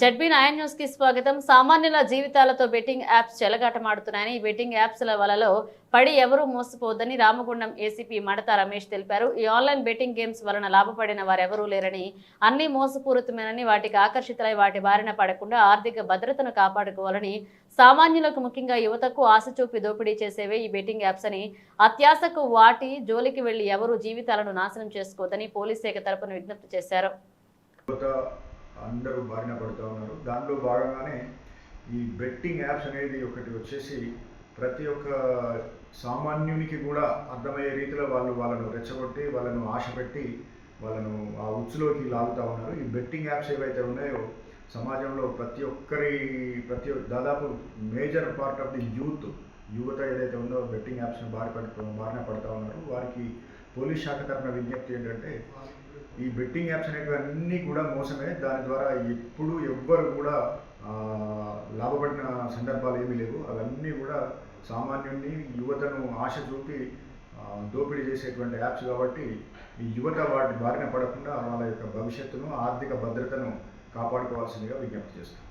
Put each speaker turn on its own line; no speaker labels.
ZB Nayan న్యూస్కి స్వాగతం. సామాన్యుల జీవితాలతో బెట్టింగ్ యాప్స్ చెలగాటమాడుతున్నాయని ఈ బెట్టింగ్ యాప్స్ల వలలో పడి ఎవరూ మోసపోవద్దని రామగుండం ఏసీపీ మడత రమేష్ తెలిపారు. ఈ ఆన్లైన్ బెట్టింగ్ గేమ్స్ వలన లాభపడిన వారెవరూ లేరని అన్ని మోసపూరితమేనని వాటికి ఆకర్షితులై వాటి బారిన పడకుండా ఆర్థిక భద్రతను కాపాడుకోవాలని సామాన్యులకు ముఖ్యంగా యువతకు ఆశ చూపి దోపిడీ చేసేవే ఈ బెట్టింగ్ యాప్స్ అని అత్యాశకు వాటి జోలికి వెళ్ళి ఎవరూ జీవితాలను నాశనం చేసుకోవద్దని పోలీస్ శాఖ తరపున విజ్ఞప్తి చేశారు.
అందరూ బారిన పడుతూ ఉన్నారు. దాంట్లో భాగంగానే ఈ బెట్టింగ్ యాప్స్ అనేది ఒకటి వచ్చేసి ప్రతి ఒక్క సామాన్యునికి కూడా అర్థమయ్యే రీతిలో వాళ్ళు వాళ్ళను రెచ్చగొట్టి వాళ్ళను ఆశ పెట్టి వాళ్ళను ఆ ఉచ్చులోకి లాగుతూ ఉన్నారు. ఈ బెట్టింగ్ యాప్స్ ఏవైతే ఉన్నాయో సమాజంలో ప్రతి ఒక్కరి ప్రతి దాదాపు major part of the youth యువత ఏదైతే ఉందో బెట్టింగ్ యాప్స్ని బారి పడుతూ బారిన పడుతూ ఉన్నారు. వారికి పోలీస్ శాఖ తరఫున విజ్ఞప్తి ఏంటంటే ఈ బెట్టింగ్ యాప్స్ అనేటివి అన్నీ కూడా మోసమే. దాని ద్వారా ఎప్పుడు ఎవ్వరు కూడా లాభపడిన సందర్భాలు ఏమీ లేవు. అవన్నీ కూడా సామాన్యుడిని యువతను ఆశ చూపి దోపిడీ చేసేటువంటి యాప్స్ కాబట్టి ఈ యువత వాటి బారిన పడకుండా వాళ్ళ యొక్క భవిష్యత్తును ఆర్థిక భద్రతను కాపాడుకోవాల్సిందిగా విజ్ఞప్తి చేస్తాను